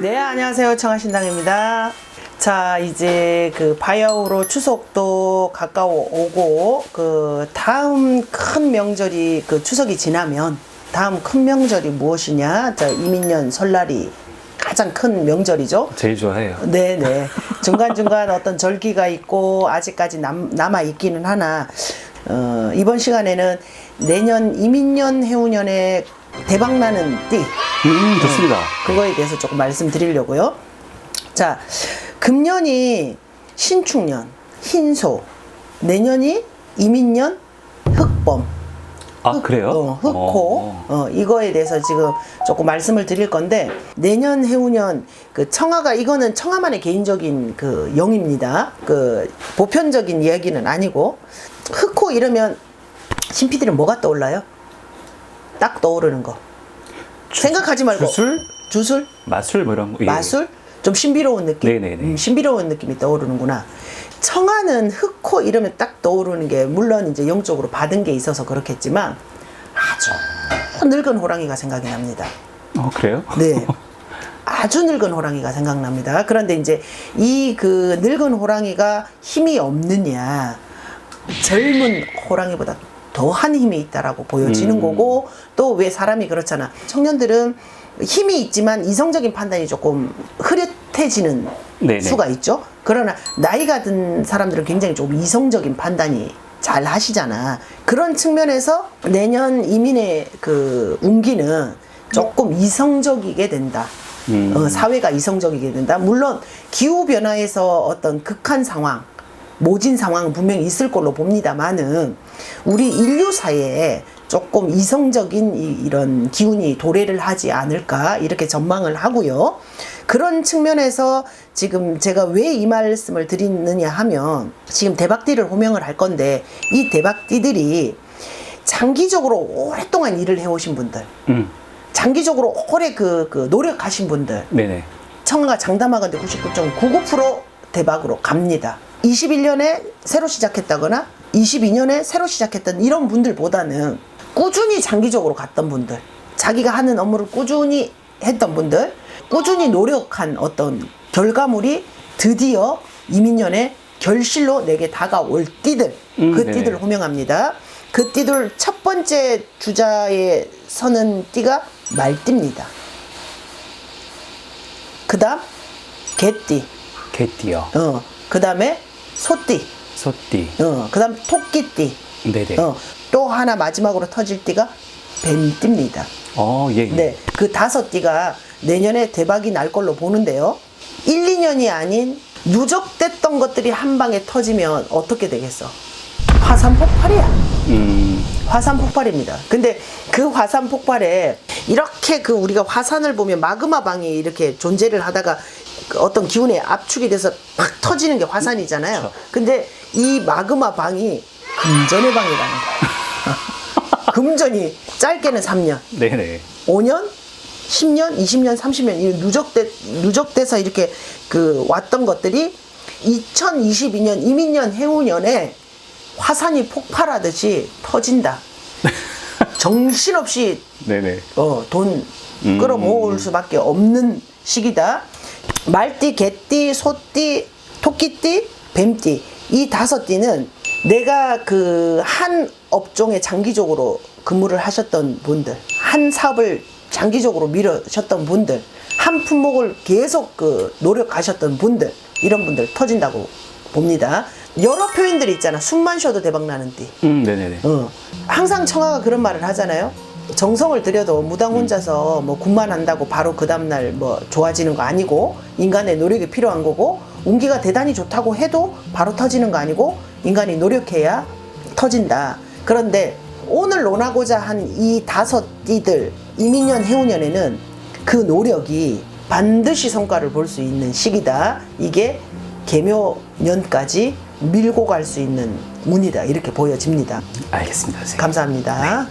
네, 안녕하세요. 청하신당입니다. 자, 이제 그 바야흐로 추석도 가까워 오고, 그 다음 큰 명절이 그 추석이 지나면 다음 큰 명절이 무엇이냐? 자, 이민년 설날이 가장 큰 명절이죠. 제일 좋아해요. 네네. 중간중간 어떤 절기가 있고, 아직까지 남, 남아 있기는 하나, 어, 이번 시간에는 내년 이민년 해운년에 대박나는 띠, 음, 좋습니다. 그거에 대해서 조금 말씀드리려고요. 자, 금년이 신축년, 흰소, 내년이 이민년, 흑범. 아, 흑- 그래요? 어, 흑호. 어. 어, 이거에 대해서 지금 조금 말씀을 드릴 건데, 내년 해우년, 그 청하가, 이거는 청하만의 개인적인 그 영입니다. 그 보편적인 이야기는 아니고, 흑호 이러면 신피들은 뭐가 떠올라요? 딱 떠오르는 거. 생각하지 말고. 주술? 주술? 마술 뭐 이런 거. 예. 마술? 좀 신비로운 느낌? 네네네. 음, 신비로운 느낌이 떠오르는구나. 청하는 흑호 이러면 딱 떠오르는 게 물론 이제 영적으로 받은 게 있어서 그렇겠지만 아주 늙은 호랑이가 생각이 납니다. 어, 그래요? 네. 아주 늙은 호랑이가 생각납니다. 그런데 이제 이 그 늙은 호랑이가 힘이 없느냐, 젊은 호랑이보다 더한 힘이 있다라고 보여지는 음. 거고, 또 왜 사람이 그렇잖아. 청년들은 힘이 있지만 이성적인 판단이 조금 흐릿해지는 네네. 수가 있죠. 그러나 나이가 든 사람들은 굉장히 조금 이성적인 판단이 잘 하시잖아. 그런 측면에서 내년 이민의 그 운기는 조금 이성적이게 된다. 음. 어, 사회가 이성적이게 된다. 물론 기후 변화에서 어떤 극한 상황, 모진 상황은 분명히 있을 걸로 봅니다만은 우리 인류 사회에 조금 이성적인 이, 이런 기운이 도래를 하지 않을까 이렇게 전망을 하고요. 그런 측면에서 지금 제가 왜 이 말씀을 드리느냐 하면 지금 대박띠를 호명을 할 건데 이 대박띠들이 장기적으로 오랫동안 일을 해오신 분들, 음. 장기적으로 오래 그, 그 노력하신 분들, 네네. 청하가 장담하건대 99.99% 대박으로 갑니다. 21년에 새로 시작했다거나 22년에 새로 시작했던 이런 분들보다는 꾸준히 장기적으로 갔던 분들, 자기가 하는 업무를 꾸준히 했던 분들, 꾸준히 노력한 어떤 결과물이 드디어 이민년에 결실로 내게 다가올 띠들, 음, 그 네네. 띠들 을 호명합니다. 그 띠들 첫 번째 주자에 서는 띠가 말띠입니다. 그 다음, 개띠. 개띠요. 어. 그 다음에 소띠. 소띠. 어. 그 다음 토끼띠. 네네. 어. 또 하나 마지막으로 터질 띠가 뱀띠입니다. 어, 예. 예. 네. 그 다섯 띠가 내년에 대박이 날 걸로 보는데요. 1, 2년이 아닌 누적됐던 것들이 한 방에 터지면 어떻게 되겠어? 화산 폭발이야. 음. 화산 폭발입니다. 근데 그 화산 폭발에 이렇게 그 우리가 화산을 보면 마그마 방이 이렇게 존재를 하다가 그 어떤 기운에 압축이 돼서 팍 터지는 게 화산이잖아요. 그쵸. 근데 이 마그마 방이 금전의 방이라는 거야. 금전이 짧게는 3년, 네네. 5년, 10년, 20년, 30년 이 누적돼 누적돼서 이렇게 그 왔던 것들이 2022년 이민년 해운년에 화산이 폭발하듯이 터진다. 정신없이 네네. 어, 돈 음. 끌어모을 수밖에 없는 시기다. 말띠, 개띠, 소띠, 토끼띠, 뱀띠 이 다섯 띠는 내가 그 한 업종에 장기적으로 근무를 하셨던 분들, 한 사업을 장기적으로 미루셨던 분들, 한 품목을 계속 그 노력하셨던 분들 이런 분들 터진다고 봅니다. 여러 표현들이 있잖아. 숨만 쉬어도 대박 나는 띠. 음, 네네네. 어. 항상 청아가 그런 말을 하잖아요. 정성을 들여도 무당 혼자서 뭐 군만 한다고 바로 그 다음날 뭐 좋아지는 거 아니고 인간의 노력이 필요한 거고 운기가 대단히 좋다고 해도 바로 터지는 거 아니고 인간이 노력해야 터진다. 그런데 오늘 논하고자 한 이 다섯 띠들 이민년 해운년에는 그 노력이 반드시 성과를 볼 수 있는 시기다. 이게 개묘년까지 밀고 갈 수 있는 운이다. 이렇게 보여집니다. 알겠습니다. 선생님. 감사합니다.